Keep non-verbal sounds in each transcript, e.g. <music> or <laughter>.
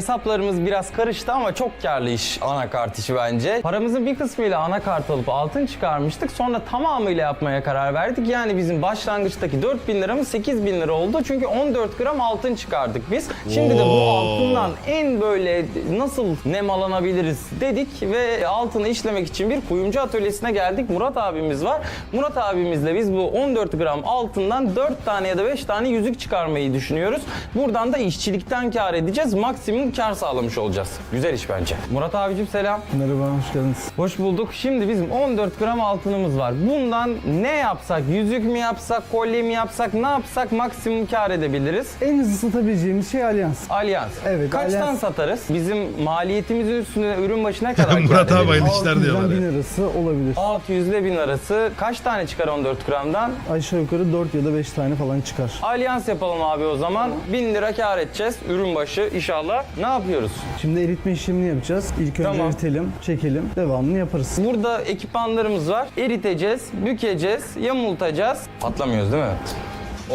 Hesaplarımız biraz karıştı ama çok karlı iş anakart işi bence. Paramızın bir kısmıyla anakart alıp altın çıkarmıştık. Sonra tamamıyla yapmaya karar verdik. Yani bizim başlangıçtaki 4000 liramız 8000 lira oldu. Çünkü 14 gram altın çıkardık biz. Şimdi de bu Oo. altından en böyle nasıl nemalanabiliriz dedik ve altını işlemek için bir kuyumcu atölyesine geldik. Murat abimiz var. Murat abimizle biz bu 14 gram altından 4 tane ya da 5 tane yüzük çıkarmayı düşünüyoruz. Buradan da işçilikten kar edeceğiz. Maksimum kar sağlamış olacağız. Güzel iş bence. Murat abicim selam. Merhaba, hoş geldiniz. Hoş bulduk. Şimdi bizim 14 gram altınımız var. Bundan ne yapsak? Yüzük mü yapsak, kolye mi yapsak, ne yapsak maksimum kar edebiliriz? En hızlı satabileceğimiz şey Alyans. Alyans. Evet, Kaçtan Alyans. satarız? Bizim maliyetimizin üstüne ürün başına kadar kar <laughs> Murat abi edebiliriz? aynı işler 600'den diyorlar. 1000 ya. arası olabilir. 600 ile 1000 arası kaç tane çıkar 14 gramdan? Aşağı yukarı 4 ya da 5 tane falan çıkar. Alyans yapalım abi o zaman. 1000 lira kar edeceğiz ürün başı inşallah. Ne yapıyoruz? Şimdi eritme işlemini yapacağız. İlk önce Tamam. eritelim, çekelim, devamını yaparız. Burada ekipmanlarımız var. Eriteceğiz, bükeceğiz, yamultacağız. Patlamıyoruz değil mi?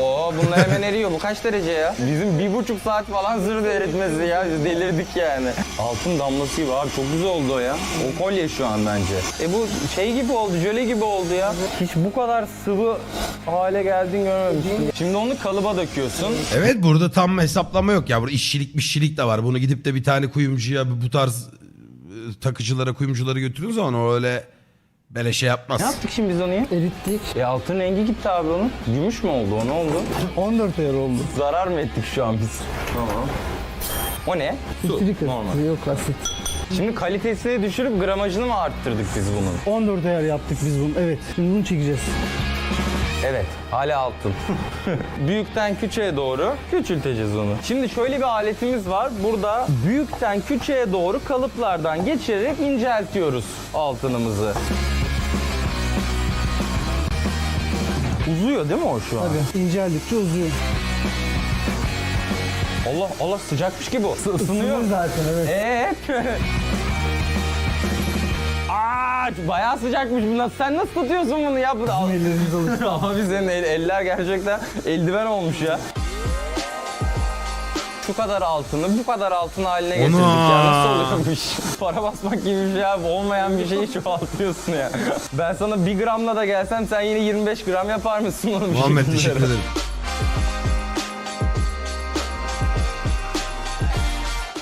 Oo bunlar hemen eriyor. Bu kaç derece ya? Bizim bir buçuk saat falan zırh eritmesi ya. Biz delirdik yani. Altın damlası gibi abi. Çok güzel oldu o ya. O kolye şu an bence. E bu şey gibi oldu, jöle gibi oldu ya. Hiç bu kadar sıvı hale geldiğini görmemiştim. Şimdi onu kalıba döküyorsun. Evet burada tam hesaplama yok ya. Burada işçilik mişçilik de var. Bunu gidip de bir tane kuyumcuya bu tarz e, takıcılara kuyumculara götürdüğün zaman o öyle böyle şey yapmaz. Ne yaptık şimdi biz onu ya? Erittik. E altın rengi gitti abi onun. Gümüş mü oldu o ne oldu? <laughs> 14 ayar oldu. Zarar mı ettik şu an biz? Tamam. O ne? Sitrik normal. asit. Yok asit. Şimdi kalitesini düşürüp gramajını mı arttırdık biz bunun? 14 ayar yaptık biz bunu. Evet. Şimdi bunu çekeceğiz. Evet, hala altın. <laughs> Büyükten küçüğe doğru küçülteceğiz onu. Şimdi şöyle bir aletimiz var. Burada büyükten küçüğe doğru kalıplardan geçirerek inceltiyoruz altınımızı. Uzuyor değil mi o şu an? Tabii. İnceldikçe uzuyor. Allah Allah sıcakmış ki bu. Isı- ısınıyor. Isınır zaten evet. Evet. Aa, bayağı sıcakmış bu. Nasıl- Sen nasıl tutuyorsun bunu ya? Bu da... Ellerimiz alıştı. <laughs> Abi senin el- eller gerçekten eldiven olmuş ya. Şu kadar altını bu kadar altın haline getirdik ya. Nasıl oluyormuş? <laughs> Para basmak gibi bir şey abi. Olmayan bir şeyi çoğaltıyorsun ya. <laughs> Ben sana bir gramla da gelsem sen yine 25 gram yapar mısın bir Muhammed teşekkür ederim.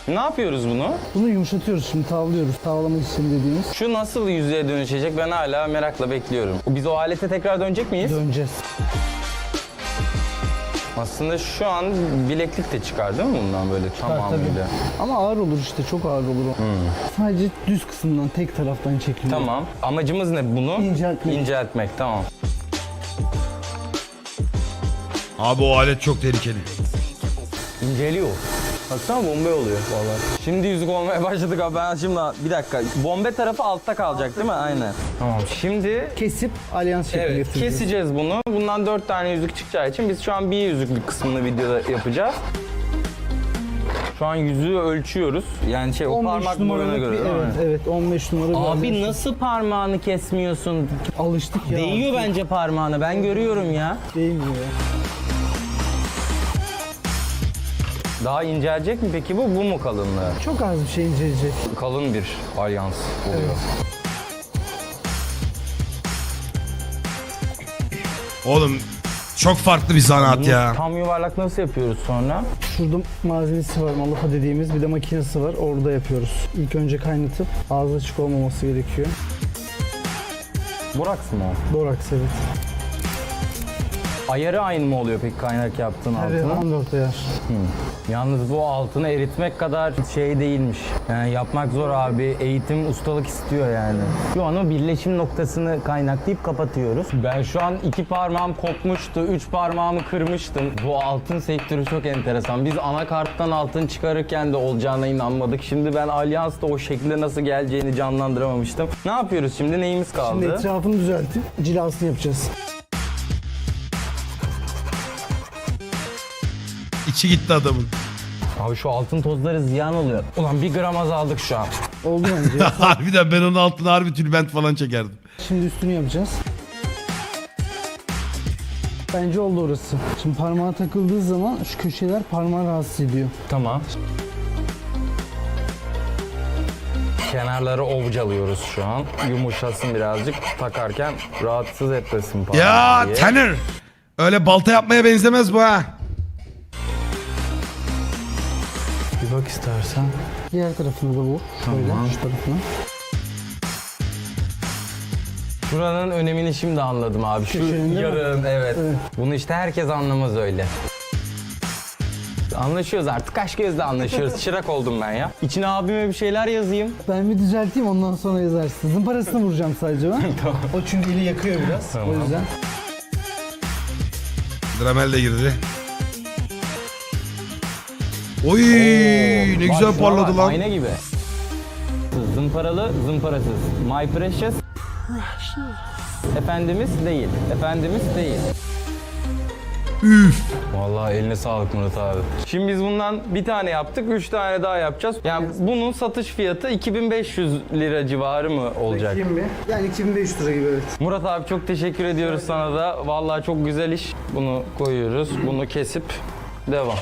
Ne yapıyoruz bunu? Bunu yumuşatıyoruz şimdi tavlıyoruz. Tavlama işlemi dediğimiz. Şu nasıl yüzeye dönüşecek ben hala merakla bekliyorum. Biz o alete tekrar dönecek miyiz? Döneceğiz. Aslında şu an bileklik de çıkar değil mi bundan böyle tamamıyla? Ama ağır olur işte çok ağır olur o. Sadece düz kısımdan tek taraftan çekiliyor. Tamam. Amacımız ne bunu? İnceltmek. İnceltmek tamam. Abi o alet çok tehlikeli. İnceliyor. Baksana bombe oluyor vallahi. Şimdi yüzük olmaya başladık abi. Ben şimdi bir dakika. Bombe tarafı altta kalacak değil mi? Aynen. Tamam. Şimdi Kesip alyans şekli Evet, getireceğiz. keseceğiz bunu. Bundan dört tane yüzük çıkacağı için biz şu an bir yüzüklük kısmını videoda yapacağız. Şu an yüzüğü ölçüyoruz. Yani şey o 15 parmak boyuna numaralık göre bir, değil mi? evet, evet 15 numara bir Abi alyans. nasıl parmağını kesmiyorsun? Alıştık ya. Değiyor bence parmağını. Ben görüyorum ya. Değmiyor ya. Daha incelecek mi peki bu? Bu mu kalınlığı? Çok az bir şey inceleyecek. Kalın bir alyans oluyor. Oğlum çok farklı bir zanaat Bunu ya. Tam yuvarlak nasıl yapıyoruz sonra? Şurada malzemesi var, malafa dediğimiz bir de makinesi var. Orada yapıyoruz. İlk önce kaynatıp ağzı açık olmaması gerekiyor. Boraks mı o? Boraks evet. Ayarı aynı mı oluyor peki kaynak yaptığın Evet, altının? 14 ayar. Yalnız bu altını eritmek kadar şey değilmiş. Yani yapmak zor abi. Eğitim, ustalık istiyor yani. Şu an o birleşim noktasını kaynaklayıp kapatıyoruz. Ben şu an iki parmağım kopmuştu, üç parmağımı kırmıştım. Bu altın sektörü çok enteresan. Biz anakarttan altın çıkarırken de olacağına inanmadık. Şimdi ben Alyans'ta o şekilde nasıl geleceğini canlandıramamıştım. Ne yapıyoruz şimdi? Neyimiz kaldı? Şimdi etrafını düzeltip cilasını yapacağız. İçi gitti adamın. Abi şu altın tozları ziyan oluyor. Ulan bir gram azaldık şu an. Oldu bence. <laughs> Harbiden ben onun altına harbi tülbent falan çekerdim. Şimdi üstünü yapacağız. Bence oldu orası. Şimdi parmağa takıldığı zaman şu köşeler parmağı rahatsız ediyor. Tamam. Kenarları ovcalıyoruz şu an. Yumuşasın birazcık. Takarken rahatsız etmesin Ya parmağı diye. Tanner. Öyle balta yapmaya benzemez bu ha. Bak istersen. Diğer tarafını da bu. Şöyle Tamam. şu tarafına. Şuranın önemini şimdi anladım abi. Şu Köşenin değil mi? yarın evet. Evet. Bunu işte herkes anlamaz öyle. Anlaşıyoruz artık. Kaş gözle anlaşıyoruz. <laughs> Çırak oldum ben ya. İçine abime bir şeyler yazayım. Ben bir düzelteyim ondan sonra yazarsın. Zımparasını vuracağım sadece ben. <laughs> O çünkü eli yakıyor biraz. Tamam. O yüzden. Dramel de girdi. Oy ne Bak güzel şuna parladı bak, lan. Ayna gibi. Zımparalı, zımparasız. My precious. Efendimiz değil. Efendimiz değil. Üf. Vallahi eline sağlık Murat abi. Şimdi biz bundan bir tane yaptık, üç tane daha yapacağız. Yani bunun satış fiyatı 2500 lira civarı mı olacak? mi? Yani 2500 lira gibi evet. Murat abi çok teşekkür ediyoruz sana da. Vallahi çok güzel iş. Bunu koyuyoruz. Bunu kesip devam.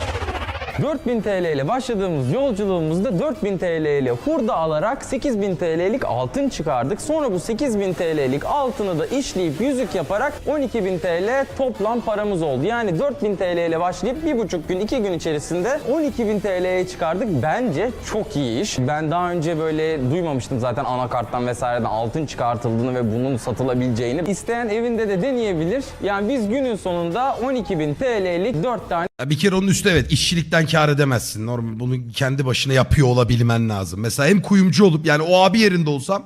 4000 TL ile başladığımız yolculuğumuzda 4000 TL ile hurda alarak 8000 TL'lik altın çıkardık. Sonra bu 8000 TL'lik altını da işleyip yüzük yaparak 12000 TL toplam paramız oldu. Yani 4000 TL ile başlayıp bir buçuk gün, iki gün içerisinde 12000 TL'ye çıkardık. Bence çok iyi iş. Ben daha önce böyle duymamıştım zaten anakarttan vesaireden altın çıkartıldığını ve bunun satılabileceğini. İsteyen evinde de deneyebilir. Yani biz günün sonunda 12.000 TL'lik 4 tane Ya bir kere onun üstü evet işçilikten kar edemezsin. Normal bunu kendi başına yapıyor olabilmen lazım. Mesela hem kuyumcu olup yani o abi yerinde olsam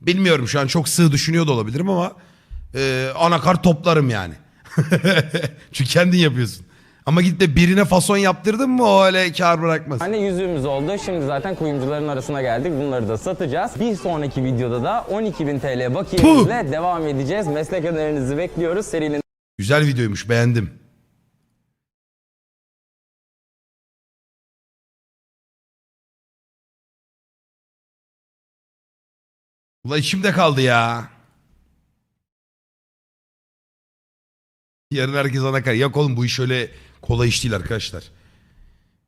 bilmiyorum şu an çok sığ düşünüyor da olabilirim ama e, anakart toplarım yani. <laughs> Çünkü kendin yapıyorsun. Ama gidip de birine fason yaptırdın mı o öyle kar bırakmaz. tane yüzüğümüz oldu. Şimdi zaten kuyumcuların arasına geldik. Bunları da satacağız. Bir sonraki videoda da 12.000 TL bakiyemizle devam edeceğiz. Meslek önerinizi bekliyoruz. Serinin Güzel videoymuş beğendim. Ulan içimde kaldı ya. Yarın herkes ana kar. Yok oğlum bu iş öyle kolay iş değil arkadaşlar.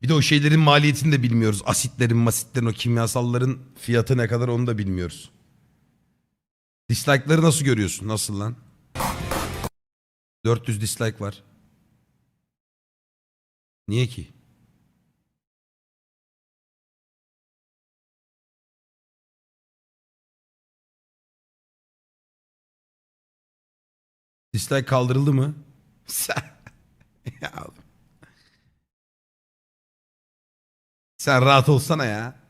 Bir de o şeylerin maliyetini de bilmiyoruz. Asitlerin, masitlerin, o kimyasalların fiyatı ne kadar onu da bilmiyoruz. Dislike'ları nasıl görüyorsun? Nasıl lan? 400 dislike var. Niye ki? Dislike kaldırıldı mı? Sen... <laughs> ya oğlum. Sen rahat olsana ya.